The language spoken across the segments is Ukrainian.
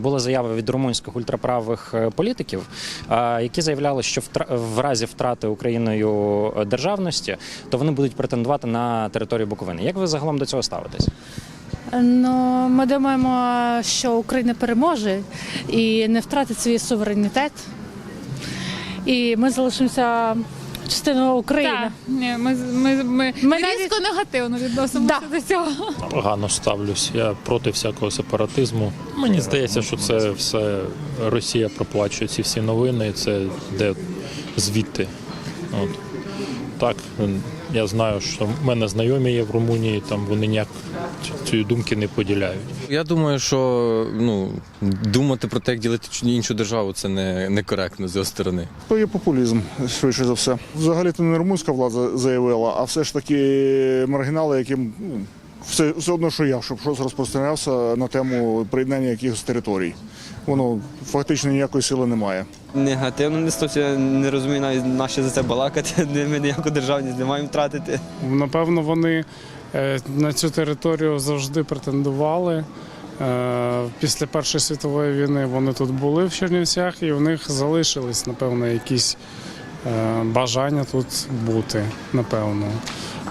Була заява від румунських ультраправих е, політиків, які заявляли, що в разі втрати Україною е, державності, то вони будуть претендувати на територію Буковини. Як ви загалом до цього ставитесь? Ну, ми думаємо, що Україна переможе і не втратить свій суверенітет. І ми залишимося частиною України. Так, ні, ми, ми, ми, ми навіть- негативно відносимося Да. до цього. Погано ставлюсь. Я проти всякого сепаратизму. Мені здається, що це все Росія проплачує ці всі новини, і це де звідти. От. Так, я знаю, що в мене знайомі є в Румунії, там вони ніяк цієї думки не поділяють. Я думаю, що ну думати про те, як ділити іншу державу, це не некоректно з його сторони. То є популізм, швидше за все. Взагалі то не румунська влада заявила, а все ж таки маргінали, яким ну, все, все одно, що я, щоб щось розпространявся на тему приєднання якихось територій. Воно фактично ніякої сили немає. Негативно не стосується, не розумію навіть на що за це балакати. Ми ніяку державність не маємо втратити. Напевно, вони е, на цю територію завжди претендували. Е, Після Першої світової війни вони тут були в Чернівцях, і в них залишились, напевно, якісь е, бажання тут бути, напевно.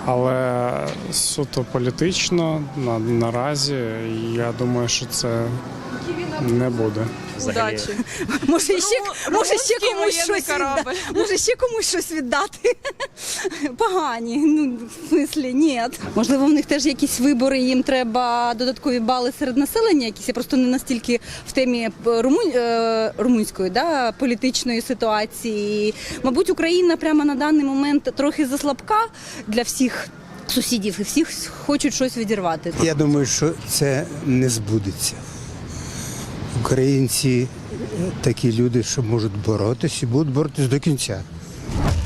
Але суто політично на, наразі я думаю, що це не буде. Взагалі, Може, ще, може, ще комусь щось віддати. Може, ще комусь щось віддати. Погані. Ну, в смислі, ні. Можливо, в них теж якісь вибори, їм треба додаткові бали серед населення, якісь я просто не настільки в темі румун... е, румунської да, політичної ситуації. Мабуть, Україна прямо на даний момент трохи заслабка для всіх сусідів, і всіх хочуть щось відірвати. Я думаю, що це не збудеться. Українці такі люди, що можуть боротися і будуть боротися до кінця.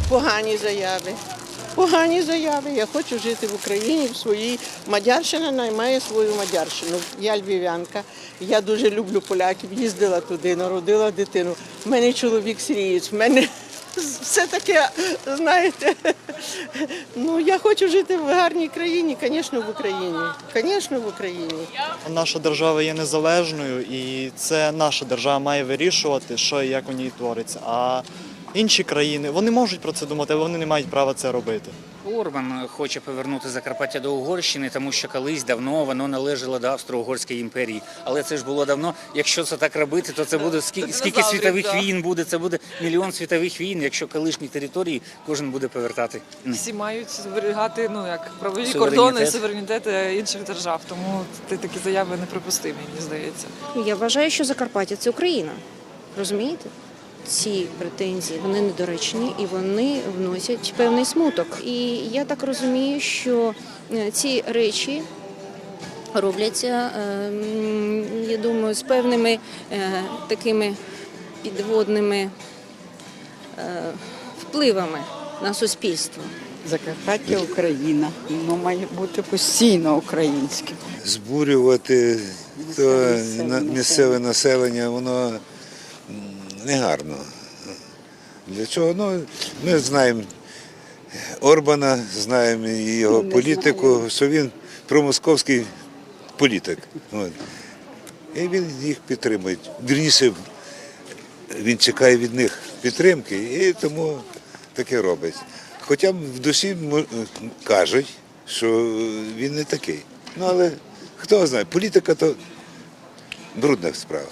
Погані заяви. Погані заяви. Я хочу жити в Україні, в своїй Мадярщина наймає свою Мадярщину. Я львів'янка. Я дуже люблю поляків. Їздила туди, народила дитину. У мене чоловік сирієць. В мене все таке, знаєте. Ну, я хочу жити в гарній країні, звісно, в Україні. Звісно, в Україні. Наша держава є незалежною, і це наша держава має вирішувати, що і як у ній твориться. А інші країни вони можуть про це думати, але вони не мають права це робити. Орбан хоче повернути Закарпаття до Угорщини, тому що колись давно воно належало до Австро-Угорської імперії. Але це ж було давно. Якщо це так робити, то це буде скільки, скільки світових війн буде? Це буде мільйон світових війн, якщо колишні території кожен буде повертати. Всі мають зберігати ну як правові кордони, суверенітет е, інших держав. Тому ті такі заяви неприпустимі, мені здається. Я вважаю, що Закарпаття це Україна. Розумієте? Ці претензії вони недоречні і вони вносять певний смуток. І я так розумію, що е, ці речі робляться, е, я думаю, з певними е, такими підводними е, впливами на суспільство. Закарпаття Україна. Воно має бути постійно українським. Збурювати то на- місцеве населення, воно негарно. Для чого? Ну, ми знаємо Орбана, знаємо його політику, що він промосковський політик. От. І він їх підтримує. Вірніше, він чекає від них підтримки і тому таке робить. Хоча в душі кажуть, що він не такий. Ну але хто знає, політика то брудна справа.